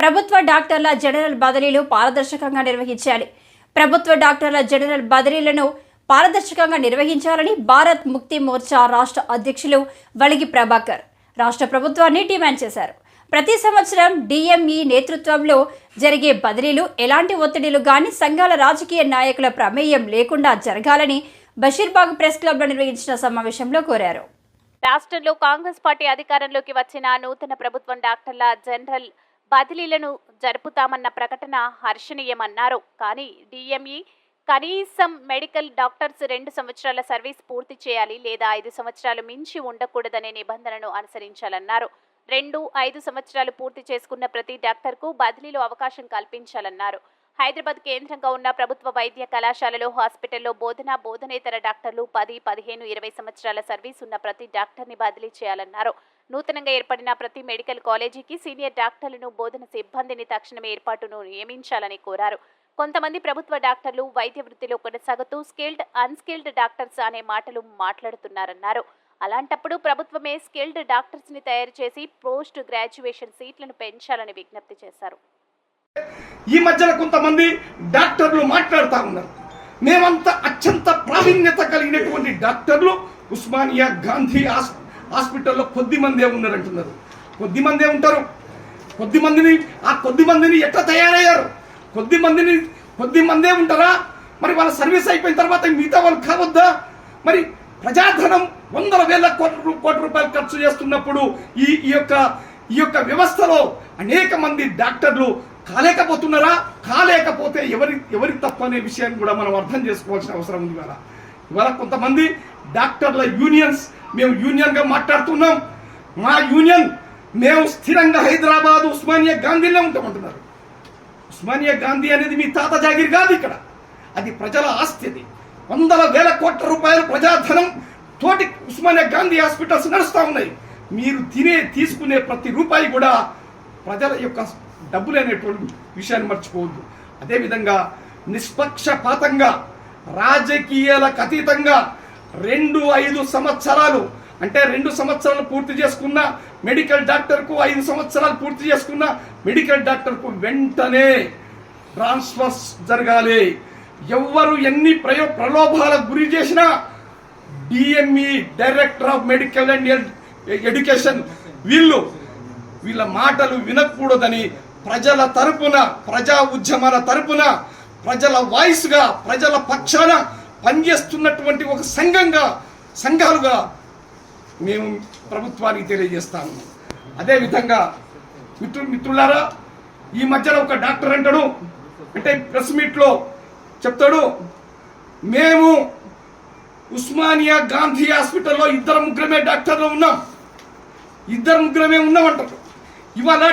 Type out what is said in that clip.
ప్రభుత్వ డాక్టర్ల జనరల్ బదిలీలు పారదర్శకంగా నిర్వహించాలి. ప్రభుత్వ డాక్టర్ల జనరల్ బదిలీలను పారదర్శకంగా నిర్వహించాలని భారత్ ముక్తి మోర్చా రాష్ట్ర అధ్యక్షులు వలిగి ప్రభాకర్ రాష్ట్ర ప్రభుత్వాన్ని డిమాండ్ చేశారు. ప్రతి సంవత్సరం డిఎంఈ నేతృత్వంలో జరిగే బదిలీలు ఎలాంటి ఒత్తిడిలు కానీ సంఘాల రాజకీయ నాయకుల ప్రమేయం లేకుండా జరగాలని బషీర్బాగ్ ప్రెస్ క్లబ్లో నిర్వహించిన సమావేశంలో కోరారు. రాష్ట్రంలో కాంగ్రెస్ పార్టీ అధికారంలోకి వచ్చిన నూతన ప్రభుత్వం డాక్టర్ల జనరల్ బదిలీలను జరుపుతామన్న ప్రకటన హర్షణీయమన్నారు. కానీ డిఎంఈ కనీసం మెడికల్ డాక్టర్స్ రెండు సంవత్సరాల సర్వీస్ పూర్తి చేయాలి లేదా ఐదు సంవత్సరాలు మించి ఉండకూడదనే నిబంధనను అనుసరించాలన్నారు. రెండు ఐదు సంవత్సరాలు పూర్తి చేసుకున్న ప్రతి డాక్టర్కు బదిలీలో అవకాశం కల్పించాలన్నారు. హైదరాబాద్ కేంద్రంగా ఉన్న ప్రభుత్వ వైద్య కళాశాలలో హాస్పిటల్లో బోధన బోధనేతర డాక్టర్లు పది పదిహేను ఇరవై సంవత్సరాల సర్వీస్ ఉన్న ప్రతి డాక్టర్ని బదిలీ చేయాలన్నారు. నూతనంగా ఏర్పడిన ప్రతి మెడికల్ కాలేజీకి సీనియర్ డాక్టర్లను బోధన సిబ్బందిని తక్షణమే ఏర్పాటును నియమించాలని కోరారు. కొంతమంది ప్రభుత్వ డాక్టర్లు వైద్య వృత్తిలో కొనసాగుతూ స్కిల్డ్ అన్స్కిల్డ్ డాక్టర్స్ అనే మాటలు మాట్లాడుతున్నారన్నారు. అలాంటప్పుడు ప్రభుత్వమే స్కిల్డ్ డాక్టర్స్ని తయారు చేసి పోస్ట్ గ్రాడ్యుయేషన్ సీట్లను పెంచాలని విజ్ఞప్తి చేశారు. ఈ మధ్యన కొంతమంది డాక్టర్లు మాట్లాడుతూ ఉన్నారు. మేమంతా అత్యంత ప్రావీణ్యత కలిగినటువంటి డాక్టర్లు ఉస్మానియా గాంధీ హాస్- హాస్పిటల్లో కొద్ది మందే ఉన్నారంటున్నారు. కొద్ది మందే ఉంటారు. కొద్ది మందిని ఆ కొద్ది మందిని ఎట్లా తయారయ్యారు? కొద్ది మందిని కొద్ది మందే ఉంటారా? మరి వాళ్ళ సర్వీస్ అయిపోయిన తర్వాత మిగతా వాళ్ళు కావద్దా మరి ప్రజాధనం వందల వేల కోట్ల కోట్ల రూపాయలు ఖర్చు చేస్తున్నప్పుడు ఈ ఈ యొక్క ఈ యొక్క వ్యవస్థలో అనేక మంది డాక్టర్లు కాలేకపోతున్నారా? కాలేకపోతే ఎవరి ఎవరి తప్పు అనే విషయాన్ని కూడా మనం అర్థం చేసుకోవాల్సిన అవసరం ఉంది ఇవాళ ఇవాళ కొంతమంది డాక్టర్ల యూనియన్స్ మేము యూనియన్గా మాట్లాడుతున్నాం. మా యూనియన్ మేము స్థిరంగా హైదరాబాద్ ఉస్మానియా గాంధీలో ఉంటామంటున్నారు ఉస్మానియా గాంధీ అనేది మీ తాత జాగిర్ కాదు ఇక్కడ. అది ప్రజల ఆస్తి అది. వందల వేల కోట్ల రూపాయలు ప్రజాధనం తోటి ఉస్మానియా గాంధీ హాస్పిటల్స్ నడుస్తూ ఉన్నాయి. మీరు తినే తీసుకునే ప్రతి రూపాయి కూడా ప్రజల యొక్క డబ్బులు అనేటువంటి విషయాన్ని మర్చిపోవద్దు. అదేవిధంగా నిష్పక్షపాతంగా రాజకీయాలకు అతీతంగా రెండు ఐదు సంవత్సరాలు అంటే రెండు సంవత్సరాలు పూర్తి చేసుకున్న మెడికల్ డాక్టర్కు ఐదు సంవత్సరాలు పూర్తి చేసుకున్న మెడికల్ డాక్టర్కు వెంటనే ట్రాన్స్ఫర్స్ జరగాలి. ఎవ్వరు ఎన్ని ప్రయో ప్రలోభాలకు గురి చేసినా DME director of medical and education వీళ్ళు వీళ్ళ మాటలు వినకూడదని ప్రజల తరపున ప్రజా ఉద్యమాల తరపున ప్రజల వాయిస్గా ప్రజల పక్షాన పనిచేస్తున్నటువంటి ఒక సంఘంగా సంఘాలుగా మేము ప్రభుత్వానికి తెలియజేస్తాము. అదేవిధంగా మిత్రు మిత్రులారా ఈ మధ్యలో ఒక డాక్టర్ అంటాడు అంటే ప్రెస్ మీట్లో చెప్తాడు మేము ఉస్మానియా గాంధీ హాస్పిటల్లో ఇద్దరు ముగ్గురమే డాక్టర్లు ఉన్నాం. ఇద్దరు ముగ్గురమే ఉన్నామంటారు ఇవాళ